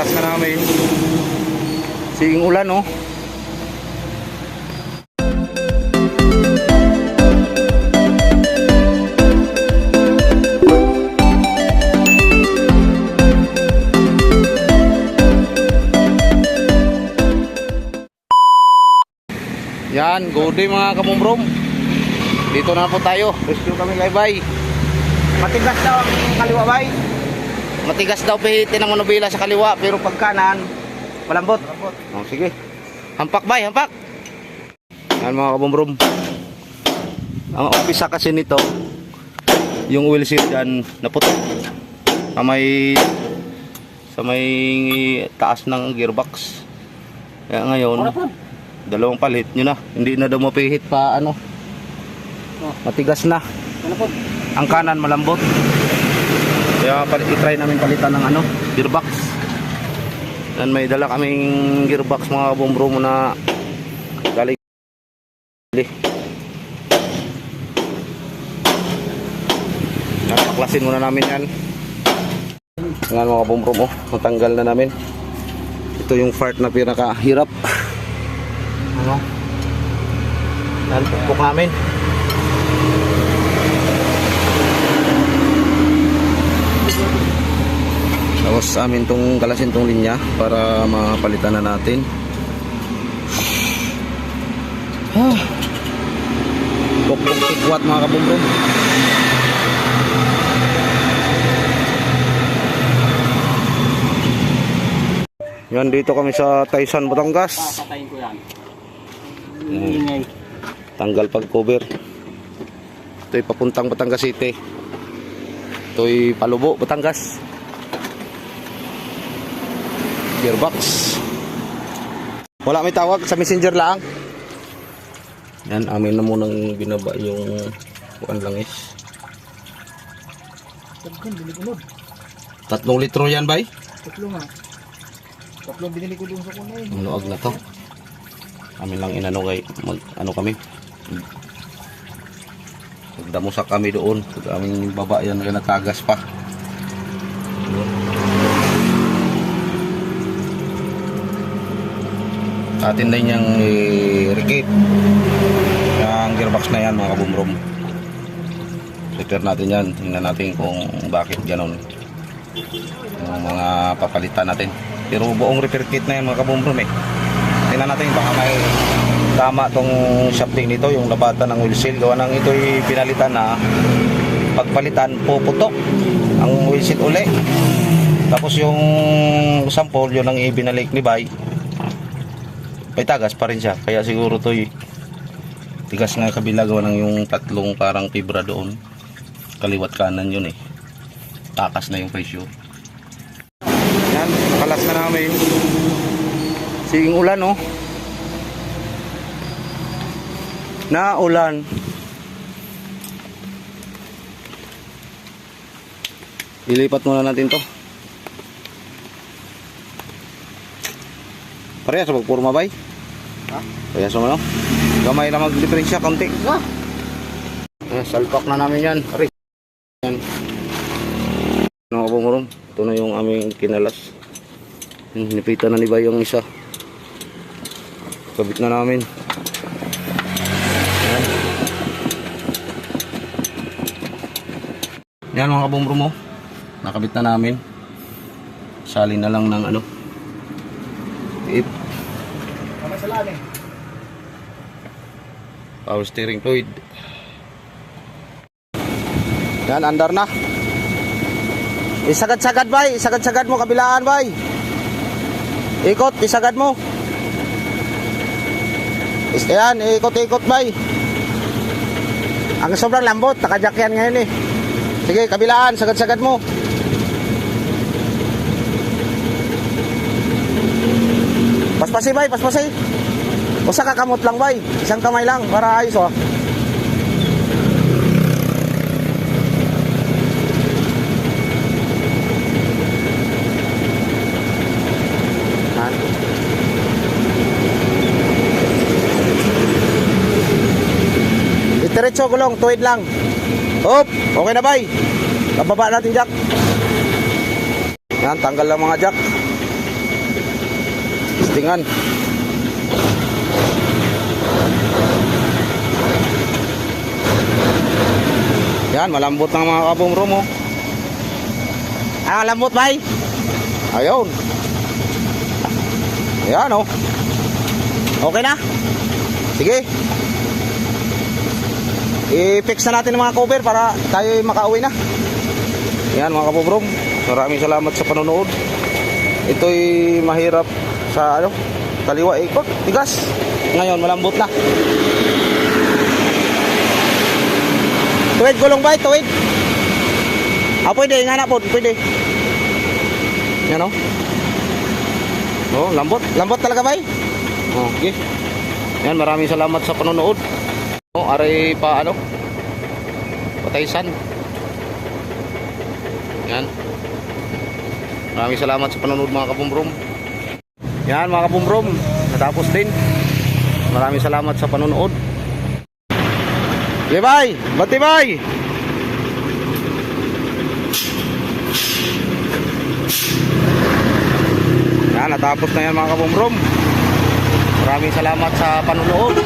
nakalas na namin. Siging ulan, oh. Yan, good day mga kamumbrom. Dito na po tayo. Rescue kami kay Bay. Matigas daw ang kaliwa, Bay. Matigas daw pihitin ng manubila sa kaliwa, pero pag kanan, malambot. Oh, sige. Hampak, Bay, hampak. Yan mga kamumbrom. Ang umpisa kasi nito, yung wheel seal dyan naputok. Sa may sa may taas ng gearbox. Kaya ngayon, dalawang palit nyo na. Hindi na daw mapihit pa ano. Matigas na. Ang kanan malambot. Kaya itry namin palitan ng ano, gearbox. Dan may dala kaming gearbox mga bumbro mo na galing muna namin yan. Ngayon mga bumbro mo, natanggal na namin. Ito yung part na pinakahirap. Ano? Yan, pukpok namin. Tapos sa amin tong kalasin tong linya para mapalitan na natin. Ah. Pukpok tikwat mga kabumbro. Yan dito kami sa Taisan, Batangas. Papatayin ko yan. Mm. Ingay. Tanggal pag cover. Ito'y papuntang Batangas City. Ito'y Palubo, Batangas. Gearbox. Wala may tawag sa messenger lang. Yan, amin na munang binaba yung kuan langis. Tatlong litro yan, bay? Tatlo nga. Tatlo binili ko dun sa kunay. Ang luag na to. Kami lang inano kay mag ano kami. Magdamusak kami doon. Pag aming baba yan kaya natagas pa. Atin yung eh, rikit. Yung gearbox na yan mga kabumrom. Repair natin yan. Tingnan natin kung bakit ganon. Yung mga papalitan natin. Pero buong repair kit na yan mga kabumrom eh. Tingnan natin baka may tama tong shafting nito, yung labatan ng wheel seal. Gawa nang ito'y pinalitan na pagpalitan, puputok ang wheel seal uli. Tapos yung sample, yun ang ibinalik ni Bay. May tagas pa rin siya. Kaya siguro to'y tigas nga kabila gawa ng yung tatlong parang fibra doon. Kaliwat kanan yun eh. Takas na yung presyo. Yan, nakalas na namin. Siging ulan, oh. Na ulan. Ilipat muna natin to. Parehas sa pagpurma bay? Ha? Parehas mo no? Gamay lang mag-diferensya, konti. Ah! Eh, salpak na namin yan. Aray. Yan. Ano ka bumurong? Ito na yung aming kinalas. Hinipitan na ni Bay yung isa. Kabit na namin. Yan. Yan mga kabumro mo. Nakabit na namin. Sali na lang ng ano. Ip. Kamay sa lalim. Power steering fluid. Yan, andar na. Isagad-sagad bay, isagad-sagad mo kabilaan bay. Ikot, isagad mo. Yan, ikot-ikot bay. Ang sobrang lambot, nakajakyan ngayon eh. Sige, kabilaan, sagad-sagad mo. Paspasi bay, paspasi. Usa ka kamot lang bay, isang kamay lang para ayos oh. Yan. Itiretso gulong, tuwid lang. Hop, okay na bay. Kababa natin jack. Yan, tanggal lang mga jack. Testingan. Yan, malambot ng mga kabong room oh. Ah, lambot bay. Ayun. Ayan oh. Okay na? Sige. I-fix na natin ang mga cover para tayo makauwi na. Yan mga kabobrom. Maraming salamat sa panonood. Ito'y mahirap sa ano, kaliwa ikot, tigas. Ngayon malambot na. Tuwid gulong ba? Tuwid. Ah, pwede. Nga na po. Pwede. Yan o. Oh, lambot. Lambot talaga ba? Oh, okay. Yan, maraming salamat sa panonood. Oh, aray pa ano? Pataysan. Yan. Maraming salamat sa panonood mga kabumbrom. Yan mga kabumbrom. Natapos din. Maraming salamat sa panonood. Libay! Batibay! Yan, natapos na yan mga kabumbrom. Maraming salamat sa panonood.